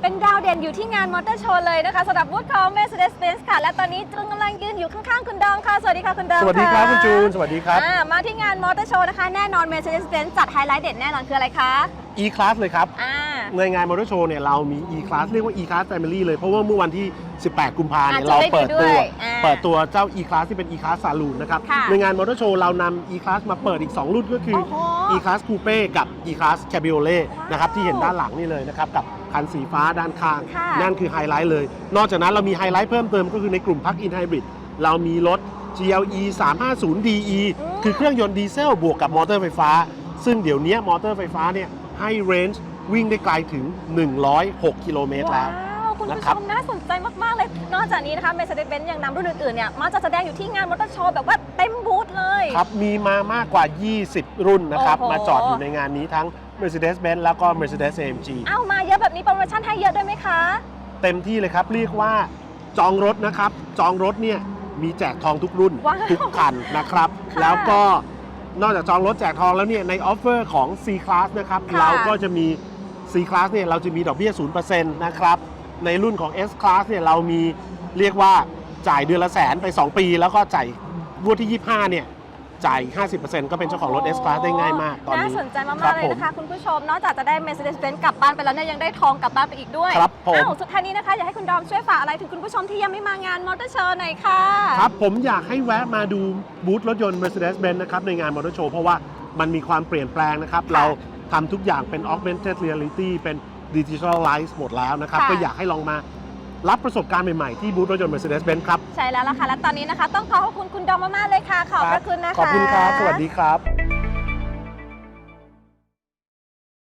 เป็นดาวเด่นอยู่ที่งานมอเตอร์โชว์เลยนะคะสำหรับบูธของ Mercedes-Benz ค่ะ และตอนนี้จึงกำลังยืนอยู่ข้างๆ คุณดอมค่ะ สวัสดีค่ะคุณดอมสวัสดีครับะคุณจูน สวัสดีครับ อ่ามาที่งานมอเตอร์โชว์นะคะ แน่นอน Mercedes-Benz จัดไฮไลท์เด่นแน่นอนคืออะไรคะ E-Class เลยครับ อ่า ในงานมอเตอร์โชว์เนี่ยเรามี E-Class เรียกว่า E-Class Family เลย เพราะว่าเมื่อวันที่ 18 กุมภาเนี่ยอะเราจะได้เปิดดูด้ตัววยอ่า เปิดตัวเจ้า E-Class ที่เป็น E-Class Saloon นะครับ ค่ะในงานมอเตอร์โชว์เรานำ E-Class มาเปิดอีก 2 รุ่นก็คือ โอ้โห E-Class Coupe กับ E-Class Cabriolet ว้าวนะครับที่เห็นด้านหลังนี่เลยนะครับ กับคันสีฟ้าด้านข้าง ค่ะ นั่นคือไฮไลท์เลย นอกจากนั้นเรามีไฮไลท์เพิ่มเติมก็คือในกลุ่ม Plug-in Hybrid เรามีรถ GLE 350 DE คือเครื่องยนต์ดีเซลบวกกับมอเตอร์ไฟฟ้า ซึ่งเดี๋ยวนี้มอเตอร์ไฟฟ้าเนี่ยให้เรนจ์วิ่งได้ไกลถึง 106 กิโลเมตรแล้ว ว้าว คุณนะผู้ครัชบมน่าสนใจมาก ๆ เลย นอกจากนี้นะคะ Mercedes-Benz ยังนำรุ่นอื่น ๆ เนี่ยมาจะแสดงอยู่ที่งานมอเตอร์โชว์แบบว่าเต็มบูธเลย ครับมีมามากกว่า 20 รุ่นนะครับ โอ้โห มาจอดอยู่ในงานนี้ทั้ง Mercedes-Benz แล้วก็ Mercedes AMG เอ้ามาเยอะแบบนี้โปรโมชั่นให้เยอะด้วยไหมคะ เต็มที่เลยครับ เรียกว่าจองรถนะครับ จองรถเนี่ยมีแจกทองทุกรุ่น ว้าวทุกคันนะครับ ค่ะแล้วก็นอกจากจองรถแจกทองแล้วเนี่ยในออฟเฟอร์ของ C Class นะครับ ค่ะ เราก็จะมี C Class เนี่ยเราจะมีดอกเบี้ย0%นะครับ ในรุ่นของ S Class เนี่ยเรามีเรียกว่าจ่ายเดือนละแสนไป 2 ปี แล้วก็จ่ายงวดที่ 25 เนี่ยจ่าย 50%ก็เป็นเจ้าของรถ S Class ได้ง่ายมากตอนนี้น่าสนใจมากรัๆบเลยผมนะคะคุณผู้ชม นอกจากจะได้ Mercedes-Benz กลับบ้านไปแล้วเนี่ยยังได้ทองกลับบ้านไปอีกด้วยครับผมอ้าวสุดท้ายนี้นะคะ อยากให้คุณดอมช่วยฝากอะไรถึงคุณผู้ชมที่ยังไม่มางานมอเตอร์โชว์หน่อยค่ะ ครับผมอยากให้แวะมาดูบูธรถยนต์ Mercedes-Benz นะครับในงานมอเตอร์โชว์เพราะว่ามันมีความเปลี่ยนแปลงนะครับค่ะเราทำทุกอย่างเป็น augmented reality เป็น digitalize หมดแล้วนะครับ ค่ะ ก็อยากให้ลองมารับประสบการณ์ใหม่ ๆ ที่บูธรถยนต์ Mercedes-Benz ครับ ใช่แล้วล่ะค่ะ และตอนนี้นะคะ ต้องขอขอบคุณคุณดอมมากๆเลยค่ะ ขอบพระคุณนะคะ ขอบคุณครับ สวัสดีครับ